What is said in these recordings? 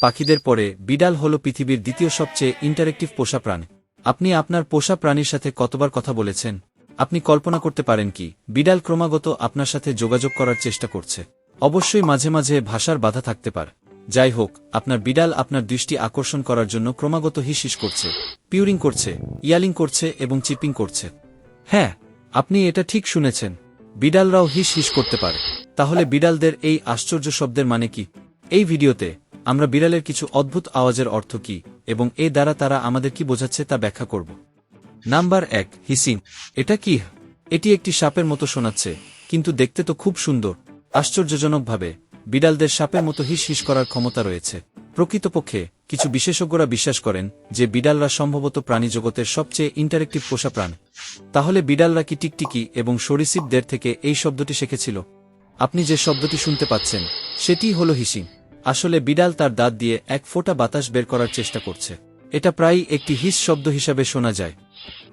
পাখিদের পরে বিড়াল হল পৃথিবীর দ্বিতীয় সবচেয়ে ইন্টারেক্টিভ পোষা প্রাণী। আপনি আপনার পোষা প্রাণীর সাথে কতবার কথা বলেছেন? আপনি কল্পনা করতে পারেন কি, বিড়াল ক্রমাগত আপনার সাথে যোগাযোগ করার চেষ্টা করছে। অবশ্যই মাঝে মাঝে ভাষার বাধা থাকতে পারে। যাই হোক, আপনার বিড়াল আপনার দৃষ্টি আকর্ষণ করার জন্য ক্রমাগত হিস হিস করছে, পিউরিং করছে, ইয়ালিং করছে এবং চিপিং করছে। হ্যাঁ আপনি এটা ঠিক শুনেছেন। বিড়ালরাও হিস হিস করতে পারে। তাহলে বিড়ালদের এই আশ্চর্য শব্দের মানে কি? এই ভিডিওতে আমরা বিড়ালের কিছু অদ্ভুত আওয়াজের অর্থ কি এবং এ দ্বারা তারা আমাদের কি বোঝাচ্ছে তা ব্যাখ্যা করব। নাম্বার এক হিসিং এটা কি? এটি একটি সাপের মতো শোনাচ্ছে, কিন্তু দেখতে তো খুব সুন্দর। আশ্চর্যজনকভাবে বিড়ালদের সাপের মতো হিস হিস করার ক্ষমতা রয়েছে। প্রকৃতপক্ষে, কিছু বিশেষজ্ঞরা বিশ্বাস করেন যে বিড়ালরা সম্ভবত প্রাণীজগতের সবচেয়ে ইন্টারেক্টিভ পোষা প্রাণ। তাহলে বিড়ালরা কি টিকটিকি এবং সরিসিপদের থেকে এই শব্দটি শিখেছিল? আপনি যে শব্দটি শুনতে পাচ্ছেন, সেটিই হল হিসিং আসলে বিড়াল তার দাঁত দিয়ে এক ফোঁটা বাতাস বের করার চেষ্টা করছে। এটা প্রায়ই একটি হিস শব্দ হিসাবে শোনা যায়।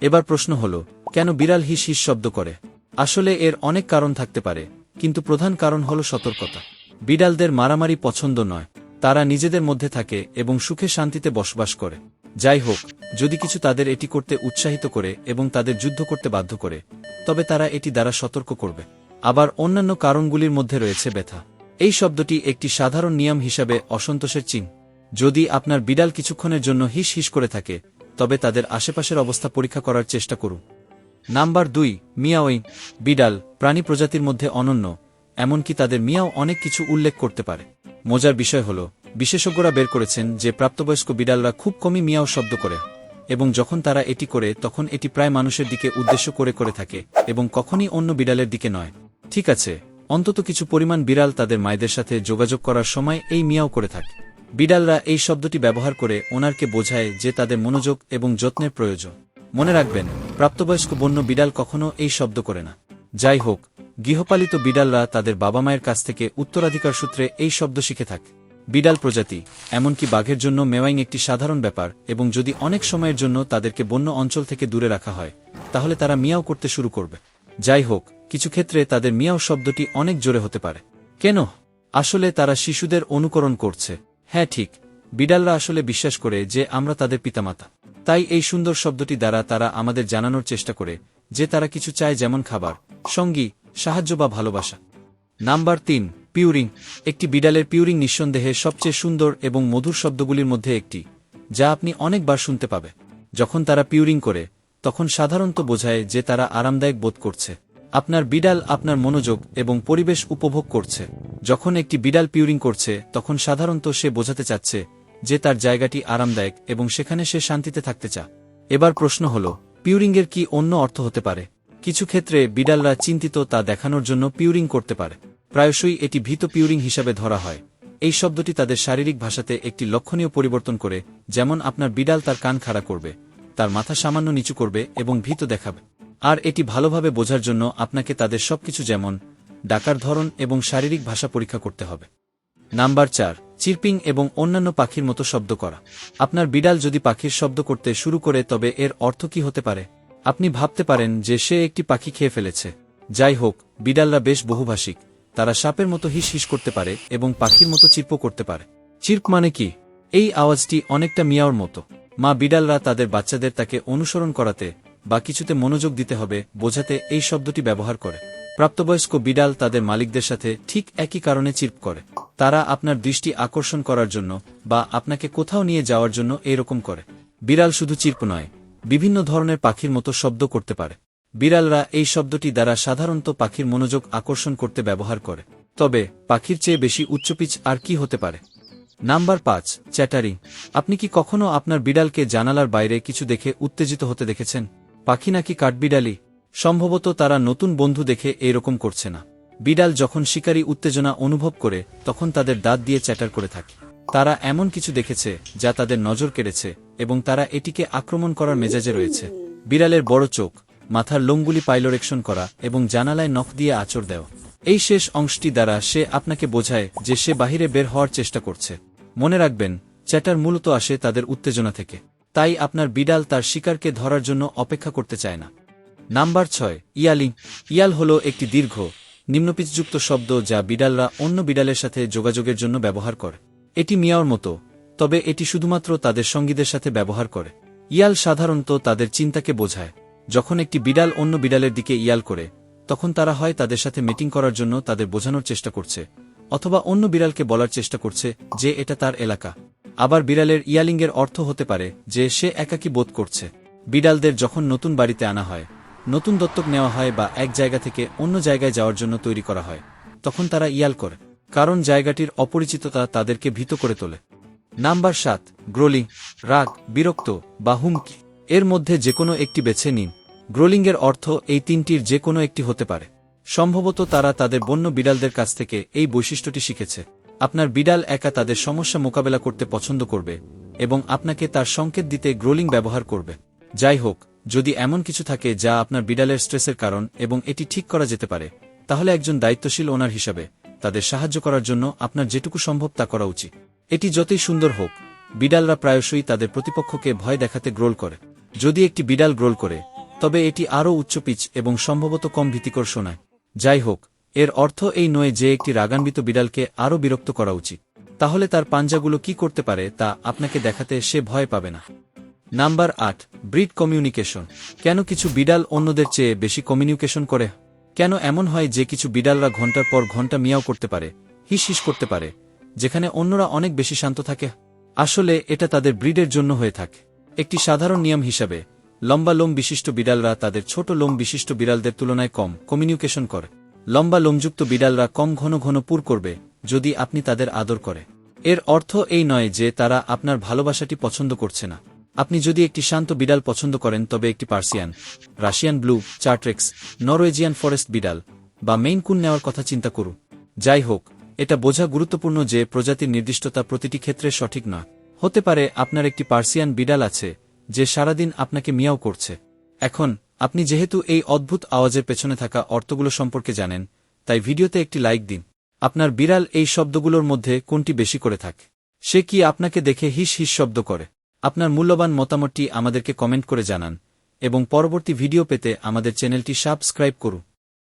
এবার প্রশ্ন হল, কেন বিড়াল হিস হিস শব্দ করে? আসলে এর অনেক কারণ থাকতে পারে, কিন্তু প্রধান কারণ হল সতর্কতা। বিড়ালদের মারামারি পছন্দ নয়, তারা নিজেদের মধ্যে থাকে এবং সুখে শান্তিতে বসবাস করে। যাই হোক, যদি কিছু তাদের এটি করতে উৎসাহিত করে এবং তাদের যুদ্ধ করতে বাধ্য করে, তবে তারা এটি দ্বারা সতর্ক করবে। আবার অন্যান্য কারণগুলির মধ্যে রয়েছে ব্যথা। এই শব্দটি একটি সাধারণ নিয়ম হিসাবে অসন্তোষের চিহ্ন। যদি আপনার বিড়াল কিছুক্ষণের জন্য হিস হিস করে থাকে, তবে তাদের আশেপাশের অবস্থা পরীক্ষা করার চেষ্টা করুন। নাম্বার দুই, মিয়াওয়িং, বিড়াল, প্রাণী প্রজাতির মধ্যে অনন্য, এমনকি তাদের মিয়াও অনেক কিছু উল্লেখ করতে পারে। মজার বিষয় হল, বিশেষজ্ঞরা বের করেছেন যে প্রাপ্তবয়স্ক বিড়ালরা খুব কমই মিয়াও শব্দ করে, এবং যখন তারা এটি করে, তখন এটি প্রায় মানুষের দিকে উদ্দেশ্য করে করে থাকে, এবং কখনই অন্য বিড়ালের দিকে নয়। ঠিক আছে অন্তত কিছু পরিমাণ বিড়াল তাদের মায়েদের সাথে যোগাযোগ করার সময় এই মিয়াও করে থাকে। বিড়ালরা এই শব্দটি ব্যবহার করে ওনারকে বোঝায় যে তাদের মনোযোগ এবং যত্নের প্রয়োজন। মনে রাখবেন, প্রাপ্তবয়স্ক বন্য বিড়াল কখনো এই শব্দ করে না। যাই হোক, গৃহপালিত বিড়ালরা তাদের বাবা মায়ের কাছ থেকে উত্তরাধিকার সূত্রে এই শব্দ শিখে থাকে। বিড়াল প্রজাতি, এমনকি বাঘের জন্য মেওয়াইং একটি সাধারণ ব্যাপার এবং যদি অনেক সময়ের জন্য তাদেরকে বন্য অঞ্চল থেকে দূরে রাখা হয়, তাহলে তারা মিয়াও করতে শুরু করবে। যাই হোক কিছু ক্ষেত্রে তাদের মিয়াও শব্দটি অনেক জোরে হতে পারে। কেন? আসলে তারা শিশুদের অনুকরণ করছে। হ্যাঁ ঠিক। বিড়ালরা আসলে বিশ্বাস করে যে আমরা তাদের পিতামাতা। তাই এই সুন্দর শব্দটি দ্বারা তারা আমাদের জানানোর চেষ্টা করে যে তারা কিছু চায় যেমন খাবার, সঙ্গী, সাহায্য বা ভালোবাসা। নাম্বার তিন, পিউরিং। একটি বিড়ালের পিউরিং নিঃসন্দেহে সবচেয়ে সুন্দর এবং মধুর শব্দগুলির মধ্যে একটি, যা আপনি অনেকবার শুনতে পাবে। যখন তারা পিউরিং করে, তখন সাধারণত বোঝায় যে তারা আরামদায়ক বোধ করছে। আপনার বিড়াল আপনার মনোযোগ এবং পরিবেশ উপভোগ করছে। যখন একটি বিড়াল পিউরিং করছে, তখন সাধারণত সে বোঝাতে চাচ্ছে যে তার জায়গাটি আরামদায়ক এবং সেখানে সে শান্তিতে থাকতে চা এবার প্রশ্ন হল, পিউরিংয়ের কি অন্য অর্থ হতে পারে? কিছু ক্ষেত্রে বিড়ালরা চিন্তিত তা দেখানোর জন্য পিউরিং করতে পারে। প্রায়শই এটি ভীত পিউরিং হিসাবে ধরা হয়। এই শব্দটি তাদের শারীরিক ভাষাতে একটি লক্ষণীয় পরিবর্তন করে, যেমন আপনার বিড়াল তার কান খাড়া করবে, তার মাথা সামান্য নিচু করবে এবং ভীত দেখাবে। আর এটি ভালোভাবে বোঝার জন্য আপনাকে তাদের সবকিছু যেমন ডাকার ধরন এবং শারীরিক ভাষা পরীক্ষা করতে হবে। নাম্বার চার, চিরপিং এবং অন্যান্য পাখির মতো শব্দ করা। আপনার বিড়াল যদি পাখির শব্দ করতে শুরু করে তবে এর অর্থ কি হতে পারে? আপনি ভাবতে পারেন যে সে একটি পাখি খেয়ে ফেলেছে। যাই হোক, বিড়ালরা বেশ বহুভাষিক। তারা সাপের মতো হিস হিস করতে পারে এবং পাখির মতো চিরপ করতে পারে। চির্প মানে কি? এই আওয়াজটি অনেকটা মিয়াওর মতো। মা বিড়ালরা তাদের বাচ্চাদের তাকে অনুসরণ করাতে বা কিছুতে মনোযোগ দিতে হবে বোঝাতে এই শব্দটি ব্যবহার করে। প্রাপ্তবয়স্ক বিড়াল তাদের মালিকদের সাথে ঠিক একই কারণে চির্প করে। তারা আপনার দৃষ্টি আকর্ষণ করার জন্য বা আপনাকে কোথাও নিয়ে যাওয়ার জন্য এরকম করে। বিড়াল শুধু চির্প নয়, বিভিন্ন ধরনের পাখির মতো শব্দ করতে পারে। বিড়ালরা এই শব্দটি দ্বারা সাধারণত পাখির মনোযোগ আকর্ষণ করতে ব্যবহার করে। তবে, পাখির চেয়ে বেশি উচ্চপিচ আর কি হতে পারে? নাম্বার পাঁচ, চ্যাটারিং। আপনি কি কখনো আপনার বিড়ালকে জানালার বাইরে কিছু দেখে উত্তেজিত হতে দেখেছেন? পাখি নাকি কাঠবিড়ালি? সম্ভবত তারা নতুন বন্ধু দেখে এইরকম করছে না। বিড়াল যখন শিকারী উত্তেজনা অনুভব করে, তখন তাদের দাঁত দিয়ে চ্যাটার করে থাকে। তারা এমন কিছু দেখেছে, যা তাদের নজর কেড়েছে এবং তারা এটিকে আক্রমণ করার মেজাজে রয়েছে। বিড়ালের বড় চোখ, মাথার লোমগুলি পাইলোরেকশন করা এবং জানালায় নখ দিয়ে আচর দেওয়া। এই শেষ অংশটি দ্বারা সে আপনাকে বোঝায় যে সে বাহিরে বের হওয়ার চেষ্টা করছে। মনে রাখবেন, চ্যাটার মূলত আসে তাদের উত্তেজনা থেকে। তাই আপনার বিড়াল তার শিকারকে ধরার জন্য অপেক্ষা করতে চায় না। নাম্বার ছয়, ইয়ালিং। ইয়াল হল একটি দীর্ঘ, নিম্নপিচযুক্ত শব্দ যা বিড়ালরা অন্য বিড়ালের সাথে যোগাযোগের জন্য ব্যবহার করে। এটি মিয়াওর মতো, তবে এটি শুধুমাত্র তাদের সঙ্গীদের সাথে ব্যবহার করে। ইয়াল সাধারণত তাদের চিন্তাকে বোঝায়। যখন একটি বিড়াল অন্য বিড়ালের দিকে ইয়াল করে, তখন তারা হয় তাদের সাথে মিটিং করার জন্য তাদের বোঝানোর চেষ্টা করছে, অথবা অন্য বিড়ালকে বলার চেষ্টা করছে যে এটা তার এলাকা। আবার বিড়ালের ইয়ালিংয়ের অর্থ হতে পারে যে সে একাকী বোধ করছে। বিড়ালদের যখন নতুন বাড়িতে আনা হয়, নতুন দত্তক নেওয়া হয় বা এক জায়গা থেকে অন্য জায়গায় যাওয়ার জন্য তৈরি করা হয়, তখন তারা ইয়াল করে, কারণ জায়গাটির অপরিচিততা তাদেরকে ভীত করে তোলে। নাম্বার সাত, গ্রোলিং, রাগ, বিরক্ত বা হুমকি। এর মধ্যে যেকোনো একটি বেছে নিন। গ্রোলিংয়ের অর্থ এই তিনটির যে কোনো একটি হতে পারে। সম্ভবত তারা তাদের বন্য বিড়ালদের কাছ থেকে এই বৈশিষ্ট্যটি শিখেছে। আপনার বিড়াল একা তাদের সমস্যা মোকাবেলা করতে পছন্দ করবে এবং আপনাকে তার সংকেত দিতে গ্রোলিং ব্যবহার করবে। যাই হোক, যদি এমন কিছু থাকে যা আপনার বিড়ালের স্ট্রেসের কারণ এবং এটি ঠিক করা যেতে পারে, তাহলে একজন দায়িত্বশীল ওনার হিসাবে তাদের সাহায্য করার জন্য আপনার যেটুকু সম্ভব তা করা উচিত। এটি যতই সুন্দর হোক, বিড়ালরা প্রায়শই তাদের প্রতিপক্ষকে ভয় দেখাতে গ্রোল করে। যদি একটি বিড়াল গ্রোল করে, তবে এটি আরও উচ্চ পিচ এবং সম্ভবত কম ভীতিকর শোনায়। যাই হোক এর অর্থ এই নয় যে একটি রাগান্বিত বিড়ালকে আরও বিরক্ত করা উচিত। তাহলে তার পাঞ্জাগুলো কি করতে পারে তা আপনাকে দেখাতে সে ভয় পাবে না। নাম্বার আট, ব্রিড কমিউনিকেশন। কেন কিছু বিড়াল অন্যদের চেয়ে বেশি কমিউনিকেশন করে? কেন এমন হয় যে কিছু বিড়ালরা ঘণ্টার পর ঘণ্টা মিয়াও করতে পারে, হিস হিস করতে পারে, যেখানে অন্যরা অনেক বেশি শান্ত থাকে? আসলে এটা তাদের ব্রিডের জন্য হয়ে থাকে। একটি সাধারণ নিয়ম হিসাবে, লম্বা লোম বিশিষ্ট বিড়ালরা তাদের ছোট লোম বিশিষ্ট বিড়ালদের তুলনায় কম কমিউনিকেশন করে। লম্বা লোমযুক্ত বিড়ালরা কম ঘন ঘন পুর করবে, যদি আপনি তাদের আদর করে। এর অর্থ এই নয় যে তারা আপনার ভালোবাসাটি পছন্দ করছে না। আপনি যদি একটি শান্ত বিড়াল পছন্দ করেন, তবে একটি Persian, Russian Blue, Chartreux, Norwegian Forest বিড়াল, বা মেইন কুন নেওয়ার কথা চিন্তা করুন। যাই হোক, এটা বোঝা গুরুত্বপূর্ণ যে প্রজাতির নির্দিষ্টতা প্রতিটি ক্ষেত্রে সঠিক নয় হতে পারে আপনার একটি পার্সিয়ান বিড়াল আছে, যে সারাদিন আপনাকে মিয়াও করছে। এখন আপনি যেহেতু এই অদ্ভুত আওয়াজের পেছনে থাকা অর্থগুলো সম্পর্কে জানেন, তাই ভিডিওতে একটি লাইক দিন। আপনার বিড়াল এই শব্দগুলোর মধ্যে কোনটি বেশি করে থাকে? সে কি আপনাকে দেখে হিস হিস শব্দ করে? আপনার মূল্যবান মতামতটি আমাদেরকে কমেন্ট করে জানান, এবং পরবর্তী ভিডিও পেতে আমাদের চ্যানেলটি সাবস্ক্রাইব করুন।